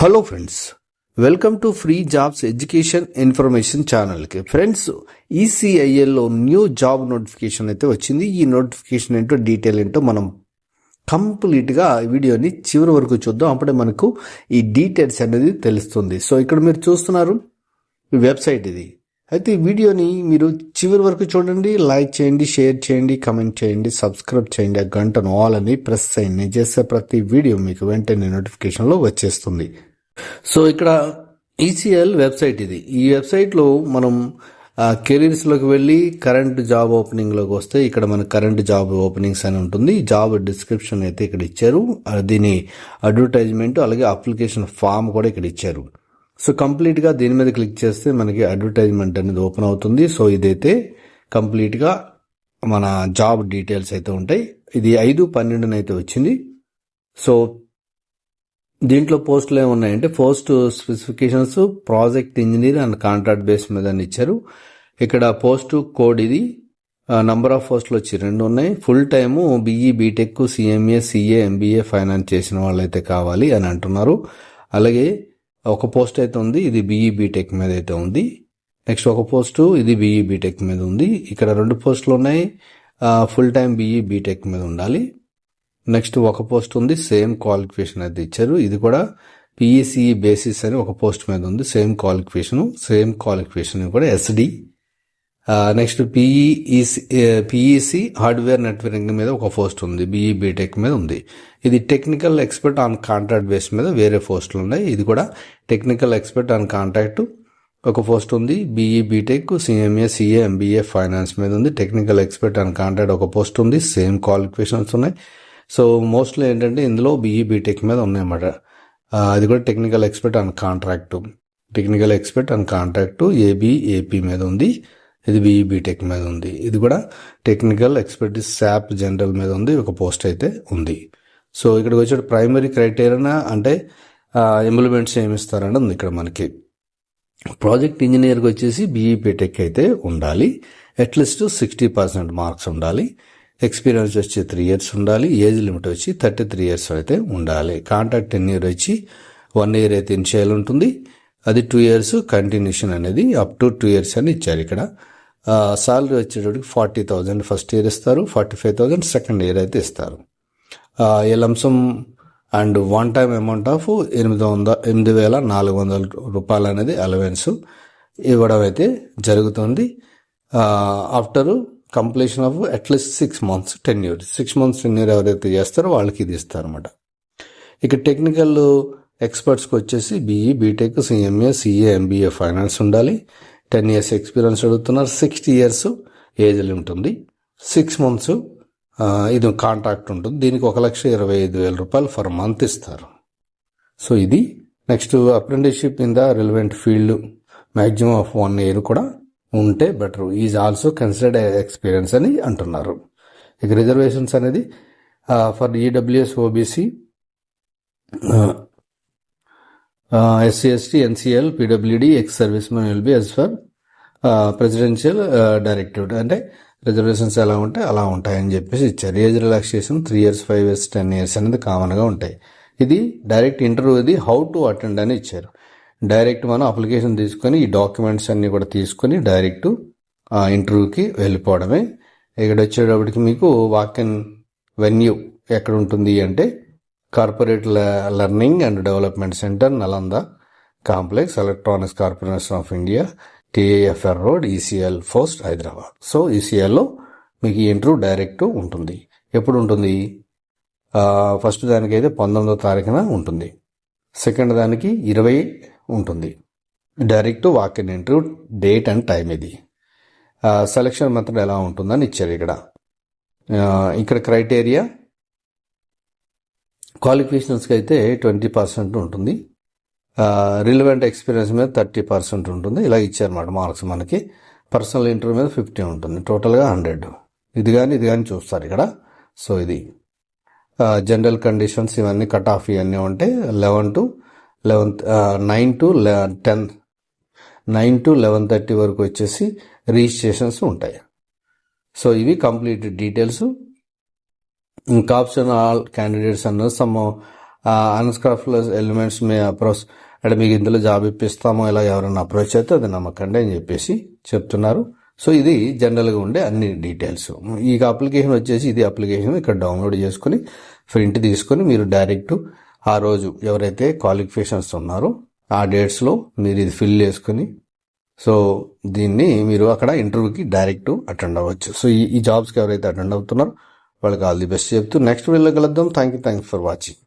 Hello friends welcome to free jobs education information ఛానల్కి friends ఈసీఐఎల్లో new job notification అయితే వచ్చింది. ఈ నోటిఫికేషన్ ఏంటో డీటెయిల్ ఏంటో మనం కంప్లీట్గా వీడియోని చివరి వరకు చూద్దాం. అప్పుడే మనకు ఈ డీటెయిల్స్ అనేది తెలుస్తుంది. సో ఇక్కడ మీరు చూస్తున్నారు వెబ్సైట్ ఇది. అయితే ఈ వీడియోని మీరు చివరి వరకు చూడండి. లైక్ చేయండి షేర్ చేయండి కమెంట్ చేయండి సబ్స్క్రైబ్ చేయండి ఆ గంటను ఆల్ అని ప్రెస్ చేయండి చేసే ప్రతి వీడియో మీకు వెంటనే నోటిఫికేషన్లో వచ్చేస్తుంది. సో ఇక్కడ ఈసీఎల్ వెబ్సైట్ ఇది. ఈ వెబ్సైట్లో మనం కెరీర్స్లోకి వెళ్ళి కరెంట్ జాబ్ ఓపెనింగ్లోకి వస్తే ఇక్కడ మన కరెంట్ జాబ్ ఓపెనింగ్స్ అని ఉంటుంది. జాబ్ డిస్క్రిప్షన్ అయితే ఇక్కడ ఇచ్చారు. దీని అడ్వర్టైజ్మెంట్ అలాగే అప్లికేషన్ ఫామ్ కూడా ఇక్కడ ఇచ్చారు. సో కంప్లీట్గా దీని మీద క్లిక్ చేస్తే మనకి అడ్వర్టైజ్మెంట్ అనేది ఓపెన్ అవుతుంది. సో ఇదైతే కంప్లీట్గా మన జాబ్ డీటెయిల్స్ అయితే ఉంటాయి. ఇది ఐదు పన్నెండునైతే వచ్చింది. సో దీంట్లో పోస్టులు ఏమున్నాయంటే post specifications project engineer and contract base మీద అని ఇచ్చారు. ఇక్కడ పోస్ట్ కోడ్ ఇది. నంబర్ ఆఫ్ పోస్టులు వచ్చి రెండు ఉన్నాయి. Full time BE BTech CMA CA MBA finance చేసిన వాళ్ళైతే కావాలి అని అంటున్నారు. అలాగే ఒక పోస్ట్ అయితే ఉంది ఇది బీఈ బీటెక్ మీద అయితే ఉంది. నెక్స్ట్ ఒక పోస్టు ఇది బీఈ బీటెక్ మీద ఉంది. ఇక్కడ రెండు పోస్టులు ఉన్నాయి. ఫుల్ టైం బీఈ బీటెక్ మీద ఉండాలి. నెక్స్ట్ ఒక పోస్ట్ ఉంది సేమ్ క్వాలిఫికేషన్ అయితే ఇచ్చారు. ఇది కూడా పిఈసిఈ బేసిస్ అని ఒక పోస్ట్ మీద ఉంది సేమ్ క్వాలిఫికేషన్ సేమ్ క్వాలిఫికేషన్ కూడా SD next PEC PEC hardware networking మీద ఒక పోస్ట్ ఉంది బీఈ బీటెక్ మీద ఉంది. ఇది technical expert on contract base మీద వేరే పోస్టులు ఉన్నాయి. ఇది కూడా టెక్నికల్ ఎక్స్పర్ట్ ఆన్ కాంట్రాక్ట్ ఒక పోస్ట్ ఉంది BE BTech CMA CA MBA finance మీద ఉంది. టెక్నికల్ ఎక్స్పర్ట్ ఆన్ కాంట్రాక్ట్ ఒక పోస్ట్ ఉంది సేమ్ క్వాలిఫికేషన్స్ ఉన్నాయి. సో మోస్ట్లీ ఏంటంటే ఇందులో బీఈ బీటెక్ మీద ఉన్నాయన్నమాట. Uh, అది కూడా technical expert and contract technical expert and contract AB AP మీద ఉంది. ఇది బీఈ బీటెక్ మీద ఉంది. ఇది కూడా టెక్నికల్ ఎక్స్పర్టీస్ శాప్ జనరల్ మీద ఉంది. ఒక పోస్ట్ అయితే ఉంది. సో ఇక్కడికి వచ్చే ప్రైమరీ క్రైటీరియా అంటే uh, ఇంప్లిమెంట్స్ ఏమి ఇస్తారని ఉంది ఇక్కడ మనకి. ప్రాజెక్ట్ ఇంజనీర్కి వచ్చేసి బీఈ బీటెక్ అయితే ఉండాలి. At least sixty percent marks ఉండాలి. ఎక్స్పీరియన్స్ వచ్చి త్రీ ఇయర్స్ ఉండాలి. ఏజ్ లిమిట్ వచ్చి థర్టీ త్రీ ఇయర్స్ అయితే ఉండాలి. కాంట్రాక్ట్ టెన్ ఇయర్ వచ్చి వన్ ఇయర్ అయితే ఇనిషియల్ ఉంటుంది? అది టూ ఇయర్స్ కంటిన్యూషన్ అనేది అప్ టు టూ ఇయర్స్ అని ఇచ్చారు ఇక్కడ. సాలరీ వచ్చేటప్పటికి ఫార్టీ థౌజండ్ ఫస్ట్ ఇయర్ ఇస్తారు. Forty five thousand second year అయితే ఇస్తారు. ఈ lump sum and one time amount of ఎనిమిది వంద ఎనిమిది వేల నాలుగు వందల రూపాయలు అనేది అలవెన్స్ ఇవ్వడం అయితే జరుగుతుంది. After completion of at least six months ten year six months ten year ఎవరైతే చేస్తారో వాళ్ళకి ఇది ఇస్తారన్నమాట. ఇక టెక్నికల్ ఎక్స్పర్ట్స్కి వచ్చేసి BE BTech CMA CA MBA finance ఉండాలి. టెన్ ఇయర్స్ ఎక్స్పీరియన్స్ అడుగుతున్నారు. సిక్స్టీ ఇయర్స్ ఏజ్ లిమిట్ ఉంది. సిక్స్ మంత్స్ ఇది కాంట్రాక్ట్ ఉంటుంది. దీనికి ఒక లక్ష ఇరవై ఐదు వేల రూపాయలు ఫర్ మంత్ ఇస్తారు. సో ఇది next apprenticeship in the relevant field maximum of one year కూడా ఉంటే better. Is also considered experience అని అంటున్నారు. ఇక రిజర్వేషన్స్ అనేది for EWS OBC SC ST NCL PWD ex service men will be as for presidential directive అంటే reservations ఎలా ఉంటే అలా ఉంటాయని చెప్పేసి ఇచ్చారు. Age relaxation three years five years ten years అనేది కామన్గా ఉంటాయి. ఇది డైరెక్ట్ ఇంటర్వ్యూ ఇది హౌ టు అటెండ్ అని ఇచ్చారు. డైరెక్ట్ మనం అప్లికేషన్ తీసుకొని ఈ డాక్యుమెంట్స్ అన్నీ కూడా తీసుకొని డైరెక్ట్ ఇంటర్వ్యూకి వెళ్ళిపోవడమే. ఇక్కడ వచ్చేటప్పటికి మీకు వాక్ ఇన్ వెన్యూ ఎక్కడ ఉంటుంది అంటే corporate learning and development centre Nalanda complex electronics corporation of India TAFR road ECL post Hyderabad. So ఈసీఎల్లో మీకు ఈ ఇంటర్వ్యూ డైరెక్ట్ ఉంటుంది. ఎప్పుడు ఉంటుంది? ఫస్ట్ దానికైతే పంతొమ్మిదో తారీఖున ఉంటుంది. సెకండ్ దానికి ఇరవై ఉంటుంది. Direct walk in interview date and time ఇది సెలక్షన్ మెథడ్ ఎలా ఉంటుందని ఇచ్చారు ఇక్కడ. ఇక్కడ క్రైటీరియా క్వాలిఫికేషన్స్కి అయితే ట్వంటీ పర్సెంట్ ఉంటుంది. రిలవెంట్ ఎక్స్పీరియన్స్ మీద థర్టీ పర్సెంట్ ఉంటుంది. ఇలా ఇచ్చారన్నమాట మార్క్స్ మనకి. పర్సనల్ ఇంటర్వ్యూ మీద ఫిఫ్టీ ఉంటుంది. టోటల్గా హండ్రెడ్ ఇది కానీ ఇది కానీ చూస్తారు ఇక్కడ. సో ఇది. జనరల్ కండిషన్స్ ఇవన్నీ కట్ ఆఫ్ ఇవన్నీ ఉంటే eleven to eleven nine to ten nine to eleven thirty వరకు వచ్చేసి రిజిస్ట్రేషన్స్ ఉంటాయి. సో ఇవి కంప్లీట్ డీటెయిల్స్. ఇంకా ఆప్షన్ ఆల్ క్యాండిడేట్స్ అన్న సమ్ అన్స్క్రాఫ్లెస్ ఎలిమెంట్స్ మీ అప్రోచ్ అంటే మీకు ఇందులో జాబ్ ఇప్పిస్తామో ఇలా ఎవరైనా అప్రోచ్ అయితే అది నమ్మకండి అని చెప్పేసి చెప్తున్నారు. సో ఇది జనరల్గా ఉండే అన్ని డీటెయిల్స్. ఈ అప్లికేషన్ వచ్చేసి ఇది అప్లికేషన్ ఇక్కడ డౌన్లోడ్ చేసుకుని ప్రింట్ తీసుకొని మీరు డైరెక్ట్ ఆ రోజు ఎవరైతే క్వాలిఫికేషన్స్ ఉన్నారో ఆ డేట్స్లో మీరు ఇది ఫిల్ చేసుకుని సో దీన్ని మీరు అక్కడ ఇంటర్వ్యూకి డైరెక్ట్ అటెండ్ అవ్వచ్చు. సో ఈ జాబ్స్కి ఎవరైతే అటెండ్ అవుతున్నారో వాళ్ళకి ఆల్ ది బెస్ట్ చెప్తూ నెక్స్ట్ వీడియోలో కలుద్దాం. Thank you thanks for watching.